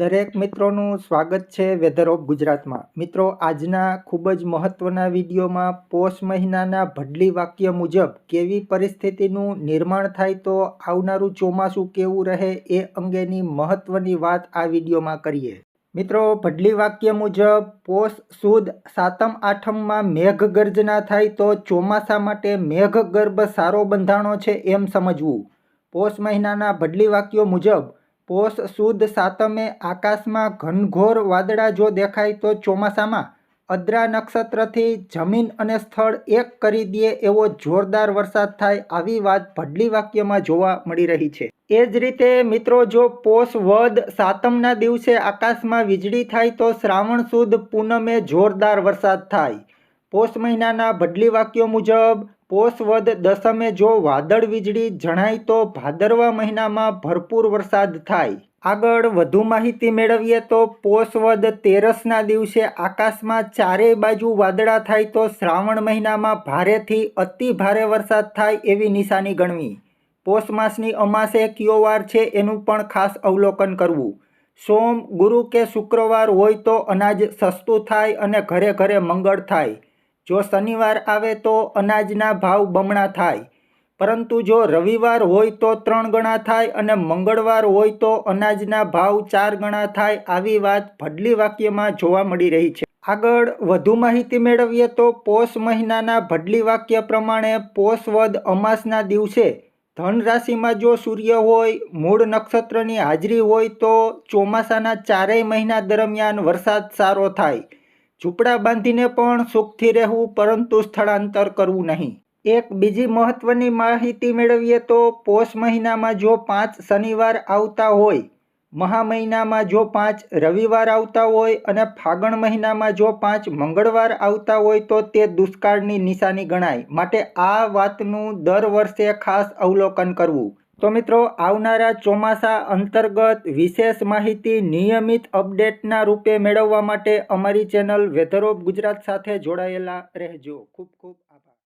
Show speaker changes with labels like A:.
A: દરેક મિત્રોનું સ્વાગત છે વેધર ઓફ ગુજરાતમાં. મિત્રો, આજના ખૂબ જ મહત્ત્વના વિડીયોમાં પોષ મહિનાના ભડલી વાક્ય મુજબ કેવી પરિસ્થિતિનું નિર્માણ થાય તો આવનારું ચોમાસું કેવું રહે એ અંગેની મહત્ત્વની વાત આ વિડીયોમાં કરીએ. મિત્રો, ભડલી વાક્ય મુજબ પોષ સુદ સાતમ આઠમમાં મેઘ ગર્જના થાય તો ચોમાસા માટે મેઘ ગર્ભ સારો બંધાણો છે એમ સમજવું. પોષ મહિનાના ભડલી વાક્યો મુજબ પોષ સુદ સાતમે આકાશમાં ઘનઘોર વાદળા જો દેખાય તો ચોમાસામાં અદ્રા નક્ષત્રથી જમીન અને સ્થળ એક કરી દે એવો જોરદાર વરસાદ થાય આવી વાત ભડલી વાક્યમાં જોવા મળી રહી છે. એ જ રીતે મિત્રો જો પોષ વદ સાતમના દિવસે આકાશમાં વીજળી થાય તો શ્રાવણ સુદ પૂનમે જોરદાર વરસાદ થાય. પોષ મહિનાના ભડલી વાક્યો મુજબ પોષ વદ દસમે જો વાદળ વીજળી જણાય તો ભાદરવા મહિનામાં ભરપૂર વરસાદ થાય. આગળ વધુ માહિતી મેળવીએ તો પોષ વદ તેરસના દિવસે આકાશમાં ચારેય બાજુ વાદળા થાય તો શ્રાવણ મહિનામાં ભારેથી અતિ ભારે વરસાદ થાય એવી નિશાની ગણવી. પોષ માસની અમાસે કયો વાર છે એનું પણ ખાસ અવલોકન કરવું. સોમ, ગુરુ કે શુક્રવાર હોય તો અનાજ સસ્તું થાય અને ઘરે ઘરે મંગળ થાય. જો શનિવાર આવે તો અનાજના ભાવ બમણા થાય. પરંતુ જો રવિવાર હોય તો ત્રણ ગણા થાય અને મંગળવાર હોય તો અનાજના ભાવ ચાર ગણા થાય આવી વાત ભડલી વાક્યમાં જોવા મળી રહી છે. આગળ વધુ માહિતી મેળવીએ તો પોષ મહિનાના ભડલી વાક્ય પ્રમાણે પોષ વદ અમાસના દિવસે ધન રાશિમાં જો સૂર્ય હોય, મૂળ નક્ષત્રની હાજરી હોય તો ચોમાસાના ચારેય મહિના દરમિયાન વરસાદ સારો થાય. ઝૂંપડા બાંધીને પણ સુખથી રહેવું, પરંતુ સ્થળાંતર કરવું નહીં. એક બીજી મહત્વની માહિતી મેળવીએ તો પોષ મહિનામાં જો પાંચ શનિવાર આવતા હોય, મહા મહિનામાં જો પાંચ રવિવાર આવતા હોય અને ફાગણ મહિનામાં જો પાંચ મંગળવાર આવતા હોય તો તે દુષ્કાળની નિશાની ગણાય. માટે આ વાતનું દર વર્ષે ખાસ અવલોકન કરવું. તો મિત્રો, આવનારા ચોમાસા અંતર્ગત વિશેષ માહિતી નિયમિત અપડેટના રૂપે મેળવવા માટે અમારી ચેનલ વેધર ગુજરાત સાથે જોડાયેલા રહેજો. ખૂબ ખૂબ